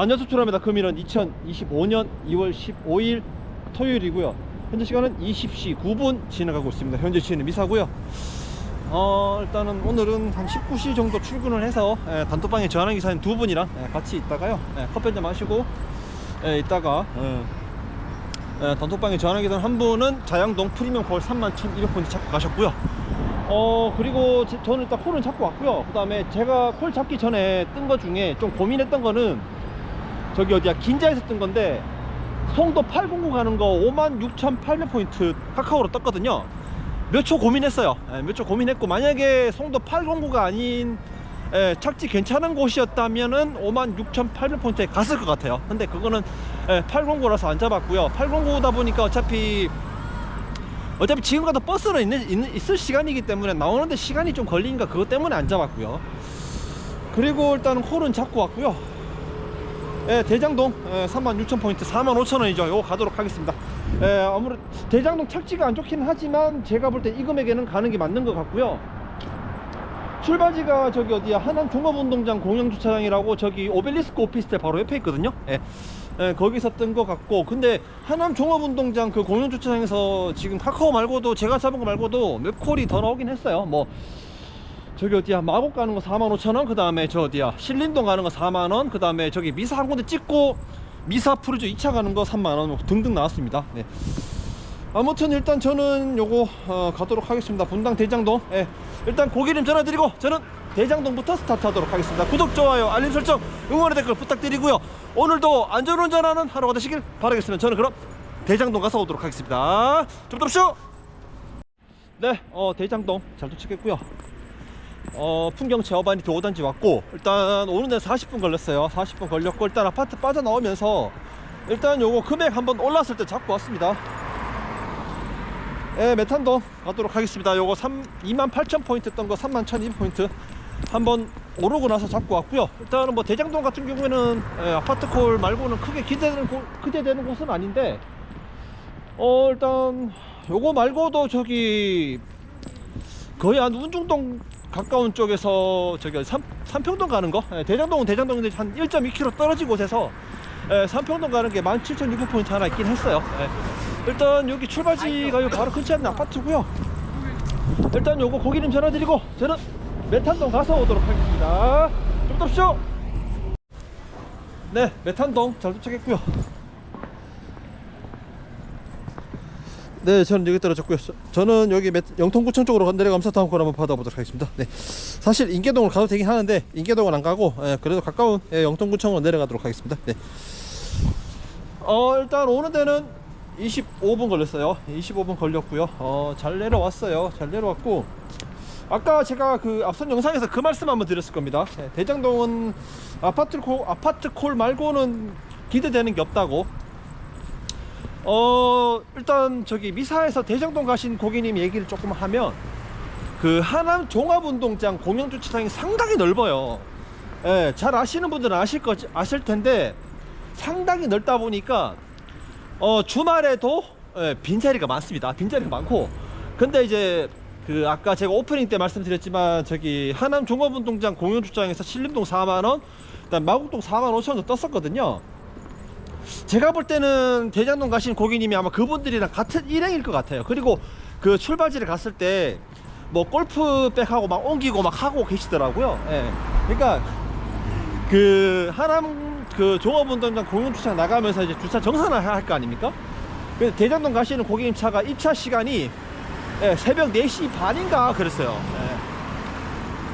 안녕하세요 투라입니다. 금일은 2025년 2월 15일 토요일이고요. 현재 시간은 20시 9분 지나가고 있습니다. 현재 시는 미사고요. 어 일단은 오늘은 한 19시 정도 출근을 해서 예, 단톡방에 전화 기사님 두 분이랑 예, 같이 있다가요. 예, 커피 한잔 마시고 예, 있다가 예, 예, 단톡방에 전화 기사님 한 분은 자양동 프리미엄 콜 31,200번 잡고 가셨고요. 어 그리고 제- 저는 일단 콜은 잡고 왔고요. 그 다음에 제가 콜 잡기 전에 뜬 거 중에 좀 고민했던 거는 저기 어디야? 긴자에서 뜬 건데 송도 809 가는 거 56,800포인트 카카오로 떴거든요. 몇 초 고민했어요. 예, 몇초 고민했고 만약에 송도 809가 아닌 예, 착지 괜찮은 곳이었다면은 56,800포인트에 갔을 것 같아요. 근데 그거는 예, 809라서 안 잡았고요. 809다 보니까 어차피 어차피 지금 가도 버스는 있는, 있는, 있을 시간이기 때문에 나오는데 시간이 좀 걸리니까 그것 때문에 안 잡았고요. 그리고 일단은 콜은 잡고 왔고요 예, 대장동 예, 36,000포인트 45,000원이죠. 요거 가도록 하겠습니다. 예, 아무래도 대장동 착지가 안 좋긴 하지만 제가 볼 때 이 금액에는 가는 게 맞는 것 같고요. 출발지가 저기 어디야? 하남 종합운동장 공영주차장이라고 저기 오벨리스크 오피스텔 바로 옆에 있거든요. 예. 예, 거기서 뜬 것 같고. 근데 하남 종합운동장 그 공영주차장에서 지금 카카오 말고도 제가 잡은 거 말고도 몇 콜이 더 나오긴 했어요. 뭐 저기 어디야? 마곡 가는 거 45,000원 그 다음에 저 어디야? 신림동 가는 거 4만원 그 다음에 저기 미사 한 군데 찍고 미사 푸르즈 2차 가는 거 3만원 등등 나왔습니다. 네. 아무튼 일단 저는 요거 어, 가도록 하겠습니다. 분당 대장동. 예. 일단 고객님 전화드리고 저는 대장동부터 스타트하도록 하겠습니다. 구독 좋아요 알림 설정 응원의 댓글 부탁드리고요. 오늘도 안전운전하는 하루가 되시길 바라겠습니다. 저는 그럼 대장동 가서 오도록 하겠습니다. 좀 덥쇼 네. 어, 대장동 잘 도착했고요 어, 풍경채 어바니티 5단지 왔고 일단 오는 데 40분 걸렸어요. 40분 걸렸고 일단 아파트 빠져나오면서 일단 요거 금액 한번 올랐을 때 잡고 왔습니다. 예, 메탄동 가도록 하겠습니다. 요거 3, 28,000포인트 뜬거 31,200포인트 한번 오르고 나서 잡고 왔고요. 일단은 뭐 대장동 같은 경우에는 예, 아파트 콜 말고는 크게 기대되는, 곳, 기대되는 곳은 아닌데 어 일단 요거 말고도 저기 거의 한 운중동 가까운 쪽에서 저기 삼, 삼평동 가는 거? 예, 대장동은 대장동인데 한 1.2km 떨어진 곳에서 예, 삼평동 가는 게 17,600포인트 하나 있긴 했어요. 예. 일단 여기 출발지가 요 바로 근처에 있는 아파트고요. 일단 요거 고객님 전화드리고 저는 메탄동 가서 오도록 하겠습니다. 좀 덥쇼 네 메탄동 잘 도착했고요 네, 저는 여기 떨어졌고요. 저- 저는 여기 메- 영통구청 쪽으로 내려가면서 다음 걸 한번 받아보도록 하겠습니다. 네, 사실 인계동을 가도 되긴 하는데 인계동은 안 가고 예, 그래도 가까운 예, 영통구청으로 내려가도록 하겠습니다. 네. 어 일단 오는 데는 25분 걸렸어요. 25분 걸렸고요. 어, 잘 내려왔어요. 잘 내려왔고 아까 제가 그 앞선 영상에서 그 말씀 한번 드렸을 겁니다. 예, 대장동은 아파트 콜 아파트 콜 말고는 기대되는 게 없다고. 어 일단 저기 미사에서 대장동 가신 고객님 얘기를 조금 하면 그 하남 종합운동장 공영 주차장이 상당히 넓어요. 예, 잘 아시는 분들은 아실 거 아실 텐데 상당히 넓다 보니까 어 주말에도 예, 빈자리가 많습니다. 빈자리가 많고 근데 이제 그 아까 제가 오프닝 때 말씀드렸지만 저기 하남 종합운동장 공영 주차장에서 신림동 4만 원, 그다음 마곡동 4만 5천 원 떴었거든요. 제가 볼 때는 대장동 가신 고객님이 아마 그분들이랑 같은 일행일 것 같아요. 그리고 그 출발지를 갔을 때 뭐 골프백하고 막 옮기고 막 하고 계시더라고요. 예. 그러니까 그 하남 그 종합운동장 공용주차 나가면서 이제 주차 정산을 할 거 아닙니까? 그래서 대장동 가시는 고객님 차가 입차 시간이 예, 새벽 4시 반인가 그랬어요.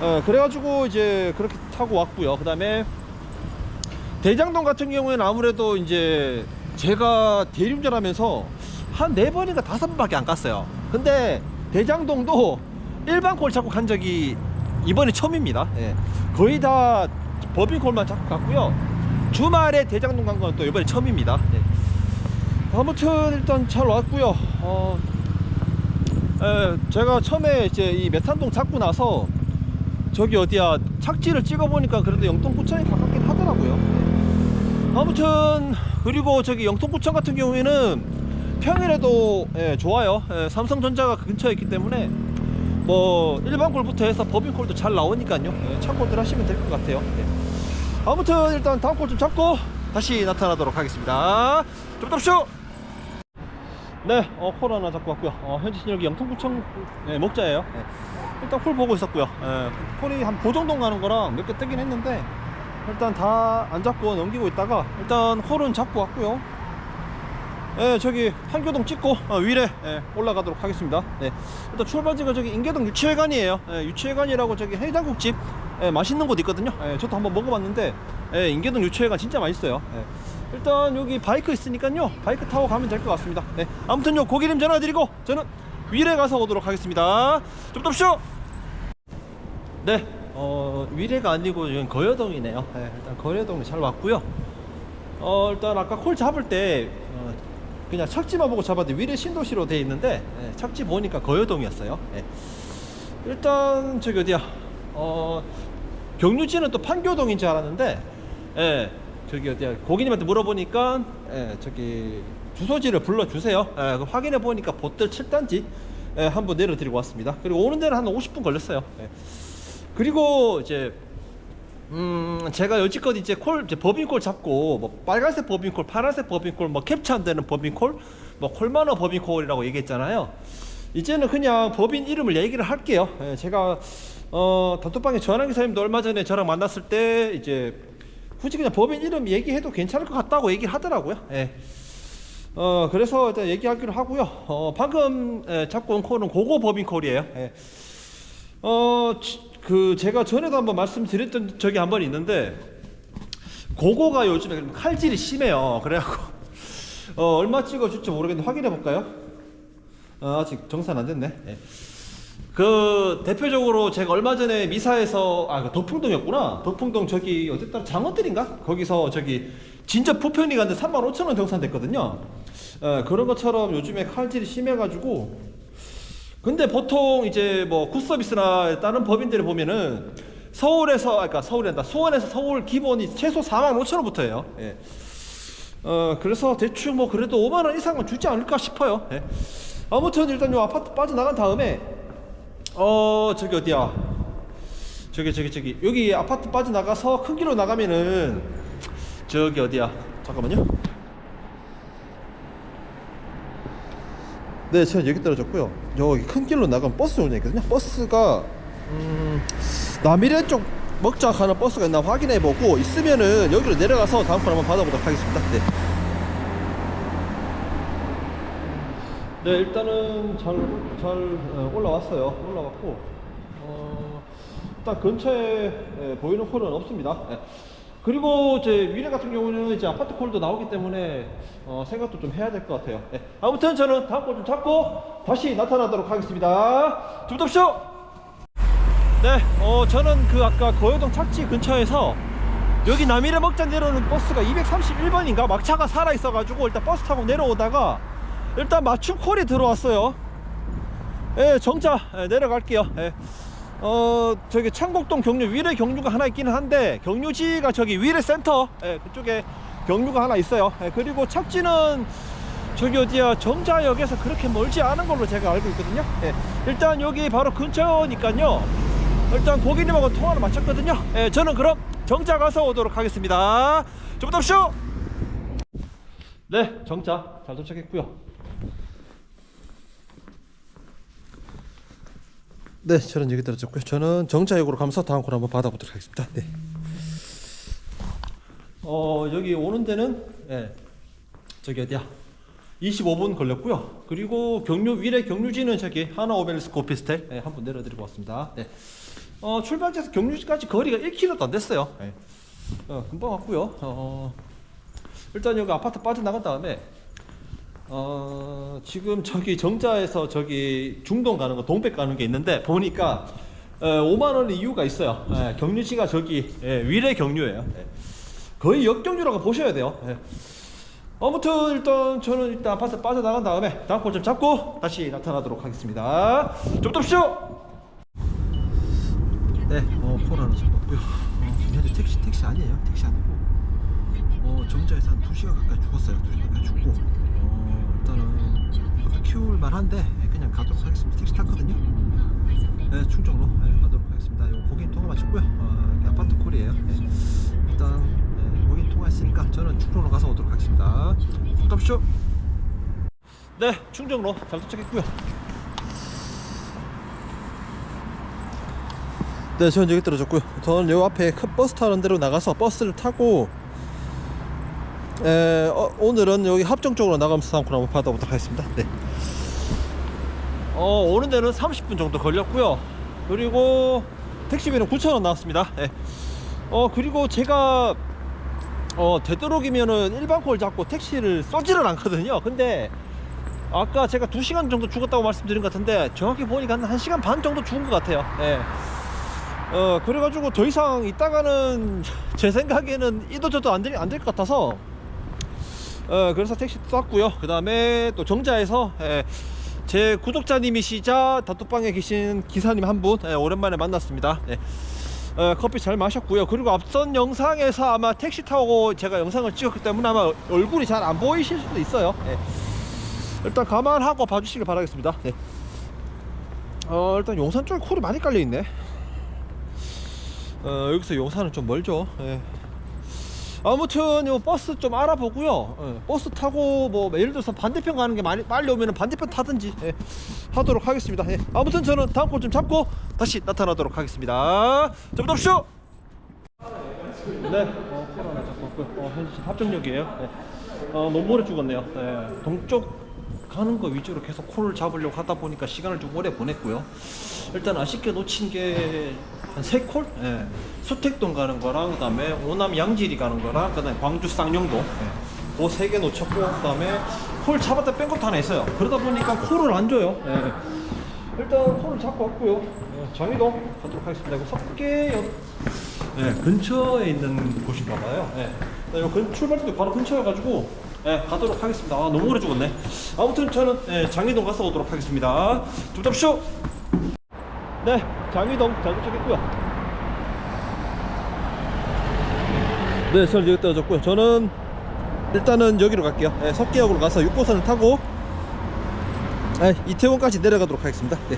예. 어, 그래가지고 이제 그렇게 타고 왔고요. 그 다음에 대장동 같은 경우에는 아무래도 이제 제가 대리운전하면서 한 네 번인가 다섯 번밖에 안 갔어요. 근데 대장동도 일반 콜 잡고 간 적이 이번에 처음입니다. 예. 거의 다 법인 콜만 잡고 갔고요. 주말에 대장동 간 건 또 이번에 처음입니다. 예. 아무튼 일단 잘 왔고요. 어, 예, 제가 처음에 이제 이 메탄동 잡고 나서 저기 어디야 착지를 찍어 보니까 그래도 가깝긴 하더라고요. 예. 아무튼 그리고 저기 영통구청 같은 경우에는 평일에도 예, 좋아요. 예, 삼성전자가 근처에 있기 때문에 뭐 일반 콜부터 해서 법인 콜도 잘 나오니까요. 예, 참고들 하시면 될 것 같아요. 예. 아무튼 일단 다음 콜좀 잡고 다시 나타나도록 하겠습니다. 좀 덥쇼! 네, 어, 콜 하나 잡고 왔고요. 어, 현지 신역이 영통구청 네, 목자예요. 네. 일단 콜 보고 있었고요. 예, 콜이 한 보정동 가는 거랑 몇 개 뜨긴 했는데 일단 다 안 잡고 넘기고 있다가 일단 콜은 잡고 왔고요. 예, 저기 판교동 찍고 어, 위례 예, 올라가도록 하겠습니다. 네. 일단 출발지가 저기 인계동 유치회관이에요. 예, 유치회관이라고 저기 해장국집 예, 맛있는 곳 있거든요. 예, 저도 한번 먹어봤는데 예, 인계동 유치회관 진짜 맛있어요. 예. 일단 여기 바이크 있으니까요. 바이크 타고 가면 될 것 같습니다. 네. 아무튼요 고기름 전화드리고 저는 위례 가서 오도록 하겠습니다. 좀 덥쇼. 네. 어, 위례가 아니고 여기 거여동이네요. 네, 일단 거여동에 잘 왔고요. 어, 일단 아까 콜 잡을 때 어, 그냥 착지만 보고 잡았는데 위례 신도시로 돼 있는데 예, 착지 보니까 거여동이었어요. 예. 일단 저기 어디야? 어, 경유지는 또 판교동인 줄 알았는데 예, 저기 어디야? 고객님한테 물어보니까 예, 저기 주소지를 불러 주세요. 예, 그 확인해 보니까 보뜰 7단지 예, 한번 내려드리고 왔습니다. 그리고 오는 데는 한 50분 걸렸어요. 예. 그리고 이제 음 제가 여지껏 이제 콜 이제 법인콜 잡고 뭐 빨간색 법인콜, 파란색 법인콜, 뭐 캡처 안 되는 법인콜, 뭐 콜마너 법인콜이라고 얘기했잖아요. 이제는 그냥 법인 이름을 얘기를 할게요. 예, 제가 어 단톡방에 전화 기사님도 얼마 전에 저랑 만났을 때 이제 굳이 그냥 법인 이름 얘기해도 괜찮을 것 같다고 얘기를 하더라고요. 예. 어 그래서 일단 얘기하기로 하고요. 어 방금 예, 잡고 온 콜은 고고 법인 콜이에요. 예. 어, 지- 그 제가 전에도 한번 말씀드렸던 적이 한 번 있는데 고고가 요즘에 칼질이 심해요. 그래갖고 어, 얼마 찍어줄지 모르겠는데 확인해 볼까요? 어, 아직 정산 안 됐네. 예. 그 대표적으로 제가 얼마 전에 미사에서 아그 덕풍동이었구나. 덕풍동 저기 어쨌든 장원들인가? 거기서 저기 진짜 부편이 갔는데 3만 5천 원 정산됐거든요. 예, 그런 것처럼 요즘에 칼질이 심해가지고 근데 보통 이제 뭐 굿서비스나 다른 법인들을 보면은 서울에서 아까 그러니까 서울이란다 수원에서 서울 기본이 최소 4만 5천 원부터예요. 예. 어 그래서 대충 뭐 그래도 5만 원 이상은 주지 않을까 싶어요. 예. 아무튼 일단 요 아파트 빠져나간 다음에 어 저기 어디야? 저기 저기 저기 여기 아파트 빠져나가서 큰 길로 나가면은 저기 어디야? 잠깐만요. 네, 제가 여기 떨어졌고요. 여기 큰 길로 나가면 버스 운행이거든요. 버스가 음, 남이래 쪽 먹자 가는 버스가 있나 확인해 보고 있으면은 여기로 내려가서 다음 번 한번 받아보도록 하겠습니다. 네. 네, 일단은 잘, 잘 어, 올라왔어요. 올라왔고, 어, 일단 근처에 예, 보이는 콜은 없습니다. 예. 그리고 이제 미래 같은 경우는 이제 아파트 콜도 나오기 때문에 어, 생각도 좀 해야 될 것 같아요. 예. 아무튼 저는 다음 콜좀 잡고 다시 나타나도록 하겠습니다. 좀 덥쇼! 네, 어, 저는 그 아까 거여동 착지 근처에서 여기 남이래 먹자 내려오는 버스가 231번인가 막차가 살아 있어가지고 일단 버스 타고 내려오다가 일단 맞춤 콜이 들어왔어요. 예, 정자 예, 내려갈게요. 예. 어 저기 창곡동 경유 위례 경유가 하나 있기는 한데 경유지가 저기 위례 센터 예, 그쪽에 경유가 하나 있어요. 예, 그리고 착지는 저기 어디야 정자역에서 그렇게 멀지 않은 걸로 제가 알고 있거든요. 예, 일단 여기 바로 근처니까요. 일단 고객님하고 통화를 마쳤거든요. 예, 저는 그럼 정자 가서 오도록 하겠습니다. 좀 더 쇼. 네, 정자 잘 도착했고요. 네, 저는 여기 떨어졌고요. 저는 정자역으로 가면서 다음 콜 한번 받아보도록 하겠습니다. 네. 어 여기 오는 데는 예, 저기 어디야? 25분 걸렸고요. 그리고 경유 위례 경유지는 저기 하나 오벨스코 오피스텔 예, 한번 내려드리고 왔습니다. 네. 어 출발지에서 경유지까지 거리가 1km도 안 됐어요. 예. 어, 금방 왔고요. 어, 일단 여기 아파트 빠져나간 다음에 어, 지금 저기 정자에서 저기 중동 가는 거 동백 가는 게 있는데 보니까 어, 5만 원 이유가 있어요. 예, 경유지가 저기 예, 위례 경유예요. 예. 거의 역경유라고 보셔야 돼요. 예. 아무튼 일단 저는 일단 아파트 빠져나간 다음에 다음 콜좀 잡고 다시 나타나도록 하겠습니다. 좀 덥쇼. 네, 어, 콜 하나 잡았고요. 어, 지금 택시 택시 아니에요. 택시 아니고 어, 정자에서 한 2시간 가까이 죽었어요. 2시간 가까이 죽고 어, 일단은 아까 키울 만한데 그냥 가도록 하겠습니다. 택시 탔거든요. 네, 충정로 네, 가도록 하겠습니다. 이거 고객 통화 마쳤고요. 어, 아파트 콜이에요. 네. 일단 네, 여기 통화했으니까 저는 충정로 가서 오도록 하겠습니다. 부탁쇼. 네, 충정로 잘 도착했고요. 네, 저는 여기 떨어졌고요. 저는 요 앞에 큰 버스 타는 데로 나가서 버스를 타고 에, 어, 오늘은 여기 합정 쪽으로 나가면서 상쿠를 한번 받아보도록 하겠습니다. 네. 어, 오는 데는 30분 정도 걸렸고요. 그리고 택시비는 9,000원 나왔습니다. 네. 어, 그리고 제가 어, 되도록이면은 일반 콜 잡고 택시를 쏘지를 않거든요. 근데 아까 제가 2시간 정도 죽었다고 말씀드린 것 같은데 정확히 보니까 한 1시간 반 정도 죽은 것 같아요. 예. 어, 그래가지고 더 이상 있다가는 제 생각에는 이도 저도 안될안될것 같아서 어, 그래서 택시 쐈고요. 그 다음에 또 정자에서 예, 제 구독자님이시자 다톡방에 계신 기사님 한분 예, 오랜만에 만났습니다. 예. 어, 커피 잘 마셨고요. 그리고 앞선 영상에서 아마 택시 타고 제가 영상을 찍었기 때문에 아마 얼굴이 잘 안 보이실 수도 있어요. 예. 일단 감안하고 봐주시길 바라겠습니다. 네. 어, 일단 용산 쪽에 콜이 많이 깔려 있네. 어, 여기서 용산은 좀 멀죠. 예. 아무튼 요 버스 좀 알아보고요. 예, 버스 타고 뭐 예를 들어서 반대편 가는 게 많이 빨리 오면 반대편 타든지 예, 하도록 하겠습니다. 예. 아무튼 저는 다음 콜좀 잡고 다시 나타나도록 하겠습니다. 좀 덥쇼. 네, 어, 왔고요. 어, 합정역이에요. 네. 어, 너무 오래 죽었네요. 네, 동쪽 가는 거 위주로 계속 콜을 잡으려고 하다 보니까 시간을 좀 오래 보냈고요. 일단 아쉽게 놓친 게 한 세 콜? 예. 수택동 가는 거랑 그다음에 오남 양지리 가는 거랑 그다음에 광주 쌍용도 예. 그세 개 놓쳤고 그다음에 콜 잡았다 뺀 것도 하나 있어요. 그러다 보니까 콜을 안 줘요. 예. 일단 콜을 잡고 왔고요. 예, 장위동 가도록 하겠습니다. 이거 석계역 예, 근처에 있는 곳인가 봐요. 예. 나 이거 근, 출발지도 바로 근처여가지고 예, 가도록 하겠습니다. 아, 너무 오래 죽었네. 아무튼 저는 예, 장희동 가서 오도록 하겠습니다. 좀 잡쇼. 네, 장희동 잘 도착했고요. 네, 저는 여기 떨어졌고요. 저는 일단은 여기로 갈게요. 예, 석계역으로 가서 6호선을 타고 예, 이태원까지 내려가도록 하겠습니다. 네.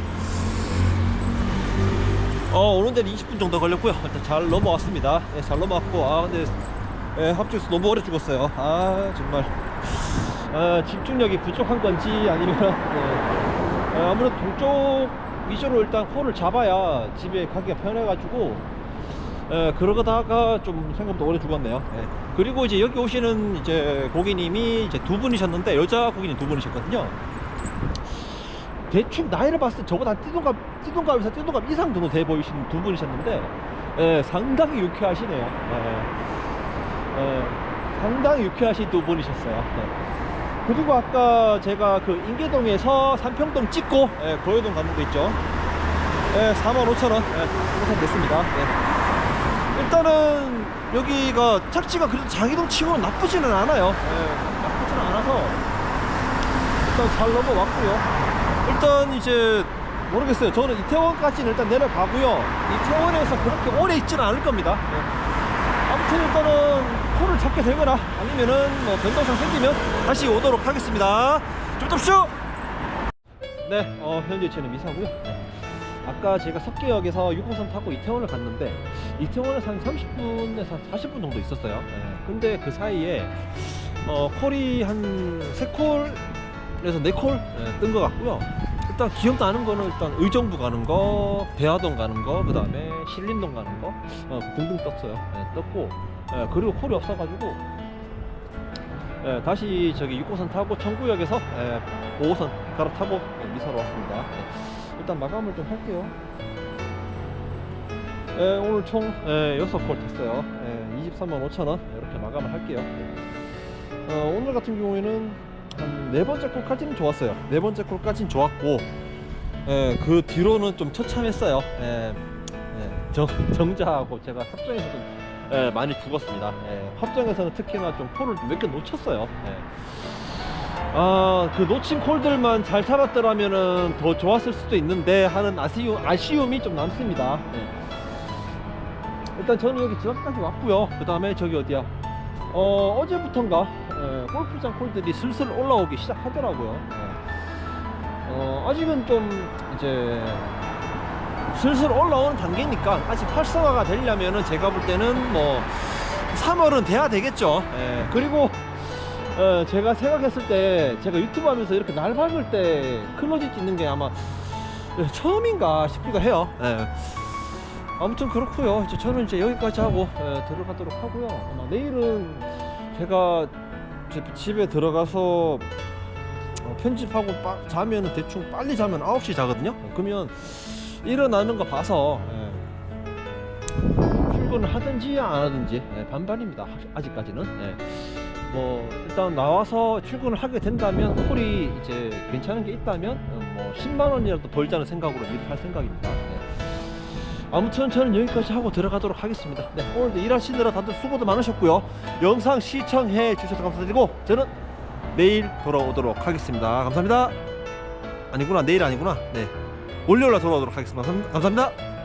어, 오는 데는 20분 정도 걸렸고요. 일단 잘 넘어왔습니다. 예, 잘 넘어왔고, 아, 근데, 예, 합주에서 너무 오래 죽었어요. 아, 정말. 아, 집중력이 부족한 건지 아니면, 예, 아, 아무래도 동쪽 위주로 일단 콜을 잡아야 집에 가기가 편해가지고, 예, 그러다가 좀 생각보다 오래 죽었네요. 예. 그리고 이제 여기 오시는 이제 고객님이 이제 두 분이셨는데, 여자 고객님 두 분이셨거든요. 대충 나이를 봤을 때 저보다 한 띠동갑, 띠동갑에서 띠동갑 이상 정도 돼 보이시는 두 분이셨는데, 예, 상당히 유쾌하시네요. 예, 예, 상당히 유쾌하신 두 분이셨어요. 예. 그리고 아까 제가 그 인계동에서 삼평동 찍고, 예, 고효동 가는 거 있죠. 예, 45,000원, 예, 당첨됐습니다. 예. 일단은 여기가 착지가 그래도 장희동 치고는 나쁘지는 않아요. 예, 나쁘지는 않아서 일단 잘 넘어왔고요. 일단 이제 모르겠어요. 저는 이태원까지는 일단 내려가고요. 이태원에서 그렇게 오래 있지는 않을 겁니다. 네. 아무튼 일단은 코를 잡게 되거나 아니면은 뭐 변동상 생기면 다시 오도록 하겠습니다. 좀 잡쇼! 네, 어, 현재 저는 미사고요. 네. 아까 제가 석계역에서 6호선 타고 이태원을 갔는데 이태원에서 한 30분에서 한 40분 정도 있었어요. 네. 근데 그 사이에 어, 콜이 한 3콜 에서 4콜 뜬것 같고요. 일단 기억나는 거는 일단 의정부 가는 거, 대화동 가는 거, 그 다음에 신림동 가는 거 어, 등등 떴어요. 네, 떴고 예, 그리고 콜이 없어가지고 예, 다시 저기 6호선 타고 청구역에서 예, 5호선 갈아타고 예, 미사로 왔습니다. 예, 일단 마감을 좀 할게요. 예, 오늘 총 예, 6콜 탔어요. 예, 23만 5천원 이렇게 마감을 할게요. 어, 오늘 같은 경우에는 한 네 번째 콜까지는 좋았어요. 네 번째 콜까지는 좋았고 예, 그 뒤로는 좀 처참했어요. 예, 예, 정, 정자하고 제가 합정에서 좀 예, 많이 죽었습니다. 예, 합정에서는 특히나 좀 콜을 몇 개 놓쳤어요. 예. 아, 그 놓친 콜들만 잘 잡았더라면은 더 좋았을 수도 있는데 하는 아쉬움, 아쉬움이 좀 남습니다. 예. 일단 저는 여기 집 앞까지 왔고요. 그 다음에 저기 어디야? 어, 어제부턴가 예, 골프장 콜들이 슬슬 올라오기 시작하더라고요. 예. 어, 아직은 좀 이제 슬슬 올라오는 단계니까 아직 활성화가 되려면은 제가 볼 때는 뭐 3월은 돼야 되겠죠. 예, 그리고 어, 제가 생각했을 때 제가 유튜브 하면서 이렇게 날 밝을 때 클로징 찍는 게 아마 처음인가 싶기도 해요. 예. 아무튼 그렇고요. 이제 저는 이제 여기까지 하고 예, 들어가도록 하고요. 아마 내일은 제가 제 집에 들어가서 어, 편집하고 빠, 자면 대충 빨리 자면 9시 자거든요. 그러면 일어나는 거 봐서 예, 출근을 하든지 안 하든지 예, 반반입니다. 아- 아직까지는. 예. 뭐 일단 나와서 출근을 하게 된다면 콜이 이제 괜찮은 게 있다면 어, 뭐 10만 원이라도 벌자는 생각으로 일을 할 생각입니다. 예. 아무튼 저는 여기까지 하고 들어가도록 하겠습니다. 네, 오늘도 일하시느라 다들 수고도 많으셨고요. 영상 시청해 주셔서 감사드리고 저는 내일 돌아오도록 하겠습니다. 감사합니다. 아니구나 내일 아니구나. 네 월요일날 돌아오도록 하겠습니다. 감- 감사합니다.